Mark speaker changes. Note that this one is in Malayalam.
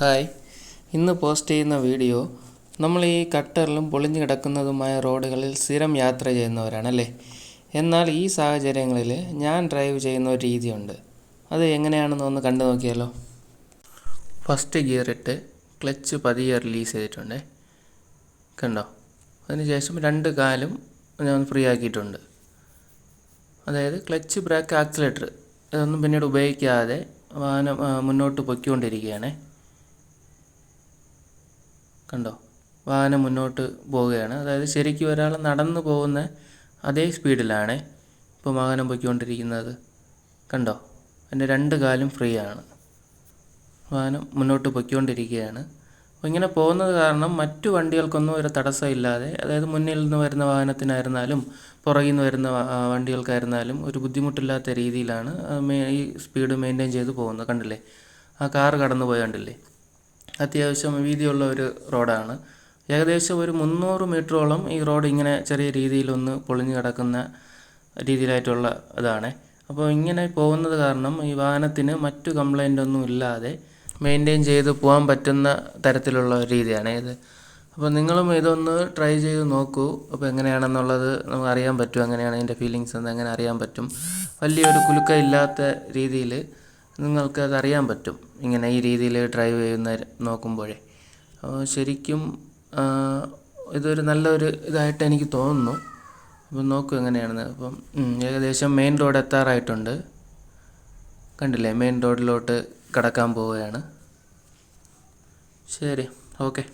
Speaker 1: ഹായ്. ഇന്ന് പോസ്റ്റ് ചെയ്യുന്ന വീഡിയോ നമ്മൾ ഈ കട്ടറിലും പൊളിഞ്ഞു കിടക്കുന്നതുമായ റോഡുകളിൽ സ്ഥിരം യാത്ര ചെയ്യുന്നവരാണല്ലേ? എന്നാൽ ഈ സാഹചര്യങ്ങളിൽ ഞാൻ ഡ്രൈവ് ചെയ്യുന്ന ഒരു രീതിയുണ്ട്. അത് എങ്ങനെയാണെന്ന് ഒന്ന് കണ്ടു നോക്കിയാലോ? ഫസ്റ്റ് ഗിയർ ഇട്ട് ക്ലച്ച് പതിയെ റിലീസ് ചെയ്തിട്ടുണ്ട്. കണ്ടോ? അതിനുശേഷം രണ്ട് കാലും ഞാൻ ഫ്രീ ആക്കിയിട്ടുണ്ട്. അതായത് ക്ലച്ച് ബ്രേക്ക് ആക്സിലേറ്റർ ഇതൊന്നും പിന്നീട് ഉപയോഗിക്കാതെ വാഹനം മുന്നോട്ട് പൊയ്ക്കൊണ്ടിരിക്കുകയാണ്. കണ്ടോ? വാഹനം മുന്നോട്ട് പോവുകയാണ്. അതായത് ശരിക്കും ഒരാൾ നടന്നു പോകുന്ന അതേ സ്പീഡിലാണ് ഇപ്പോൾ വാഹനം പോയിക്കൊണ്ടിരിക്കുന്നത്. കണ്ടോ? എന്റെ രണ്ട് കാലും ഫ്രീ ആണ് വാഹനം മുന്നോട്ട് പൊയ്ക്കൊണ്ടിരിക്കുകയാണ്. അപ്പോൾ ഇങ്ങനെ പോകുന്നത് കാരണം മറ്റു വണ്ടികൾക്കൊന്നും ഒരു തടസ്സമില്ലാതെ അതായത് മുന്നിൽ നിന്ന് വരുന്ന വാഹനത്തിനായിരുന്നാലും പുറകിൽ നിന്ന് വരുന്ന വണ്ടികൾക്കായിരുന്നാലും ഒരു ബുദ്ധിമുട്ടില്ലാത്ത രീതിയിലാണ് ഈ സ്പീഡ് മെയിന്റെയിൻ ചെയ്ത് പോകുന്നത്. കണ്ടില്ലേ? ആ കാറ് കടന്നു പോയ കണ്ടില്ലേ? അത്യാവശ്യം വീതിയുള്ള ഒരു റോഡാണ്. ഏകദേശം ഒരു മുന്നൂറ് മീറ്ററോളം ഈ റോഡ് ഇങ്ങനെ ചെറിയ രീതിയിലൊന്ന് പൊളിഞ്ഞു കിടക്കുന്ന രീതിയിലായിട്ടുള്ള ഇതാണ്. അപ്പോൾ ഇങ്ങനെ പോകുന്നത് കാരണം ഈ വാഹനത്തിന് മറ്റു കംപ്ലൈന്റ് ഒന്നും ഇല്ലാതെ മെയിന്റെയിൻ ചെയ്ത് പോകാൻ പറ്റുന്ന തരത്തിലുള്ള രീതിയാണ് ഇത്. അപ്പോൾ നിങ്ങളും ഇതൊന്ന് ട്രൈ ചെയ്ത് നോക്കൂ. അപ്പോൾ എങ്ങനെയാണെന്നുള്ളത് നമുക്ക് അറിയാൻ പറ്റും. എങ്ങനെയാണ് അതിന്റെ ഫീലിങ്സ് എന്ന് എങ്ങനെ അറിയാൻ പറ്റും. വലിയൊരു കുലുക്കം ഇല്ലാത്ത രീതിയിൽ നിങ്ങൾക്ക് അതറിയാൻ പറ്റും. ഇങ്ങനെ ഈ രീതിയിൽ ഡ്രൈവ് ചെയ്യുന്ന നോക്കുമ്പോഴേ. ശരിക്കും ഇതൊരു നല്ലൊരു ഇതായിട്ട് എനിക്ക് തോന്നുന്നു. അപ്പം നോക്കൂ എങ്ങനെയാണെന്ന്. അപ്പം ഏകദേശം മെയിൻ റോഡ് എത്താറായിട്ടുണ്ട്. കണ്ടില്ലേ? മെയിൻ റോഡിലോട്ട് കടക്കാൻ പോവുകയാണ്. ശരി ഓക്കെ